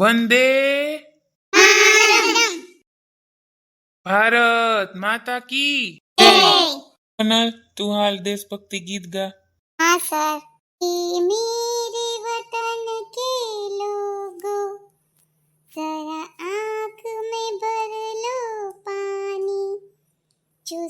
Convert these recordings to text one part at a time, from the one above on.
वंदे भारत माता की। कनल तू हाल देशभक्ति गीत गा। हाँ सर। मेरे वतन के लोगों जरा आँख में भर लो पानी। जो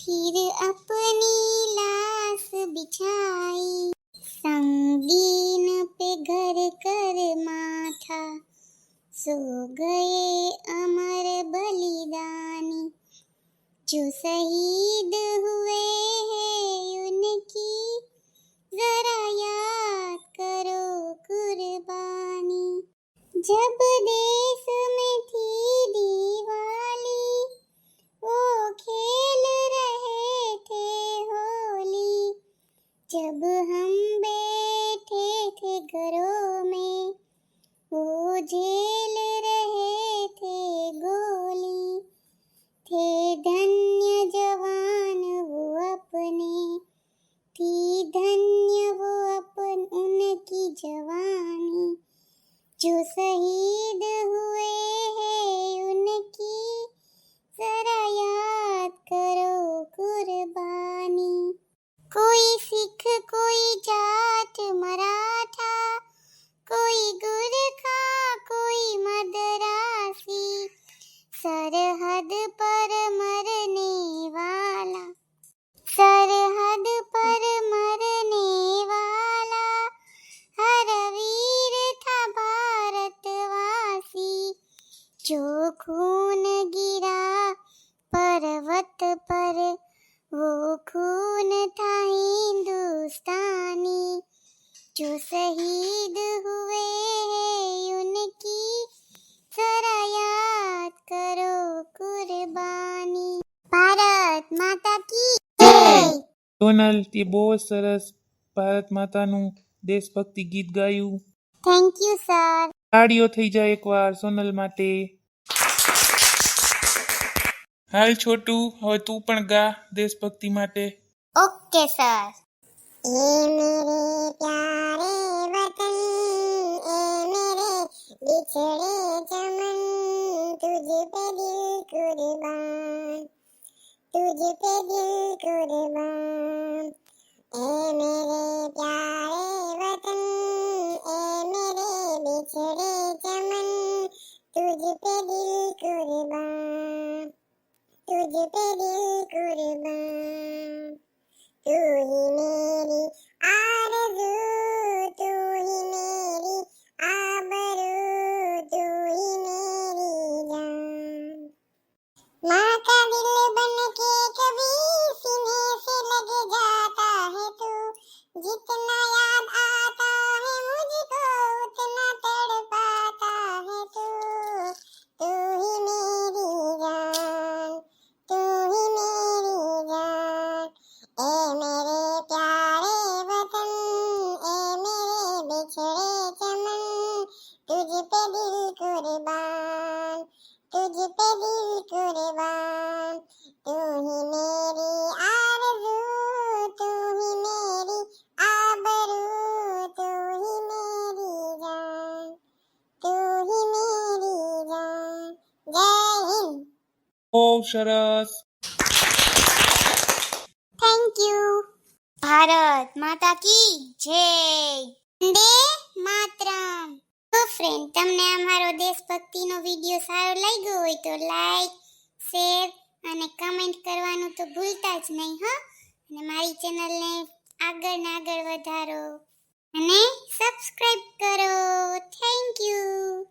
फिर अपनी लाश बिछाई। संगीन पे घर कर माथा। सो गए अमर बलिदानी। जो शहीद हुए हैं उनकी जरा याद करो कुर्बानी। जब जब हम बैठे थे घरों में, वो झेल रहे थे गोली। थे धन्य जवान वो अपने, थी धन्य वो अपन उनकी जवानी। जो शहीद શીખ કોઈ જાત મરા शहीद हुए हैं उनकी जरा याद करो कुर्बानी भारत माता की जय સોનલ તે બહુ જ સરસ ભારત માતાનું દેશભક્તિ ગીત ગાયું થેન્ક યુ સર તાળીઓ થઈ જાય એકવાર સોનલ માટે હાલ છોટું હવે તું પણ ગા દેશભક્તિ માટે ओके सर ये मेरे प्यारे वतन, ए मेरे बिछड़े चमन, तुझ पे दिल कुर्बान, तुझ पे दिल ए ए बिछड़े चमन, तुझ तुझ पे दिल तू ही मेरी आरज़ू तू ही मेरी। બહુ થેન્ક યુ ભારત માતા કી જય. દે માતરમ. તો ફ્રેન્ડ તમને અમારો દેશભક્તિનો વીડિયો સારો લાગ્યો હોય તો લાઈક શેર અને કમેન્ટ કરવાનું તો ભૂલતા જ નહીં, હો. અને મારી ચેનલને આગળ ને આગળ વધારો. અને સબસ્ક્રાઈબ કરો. Thank you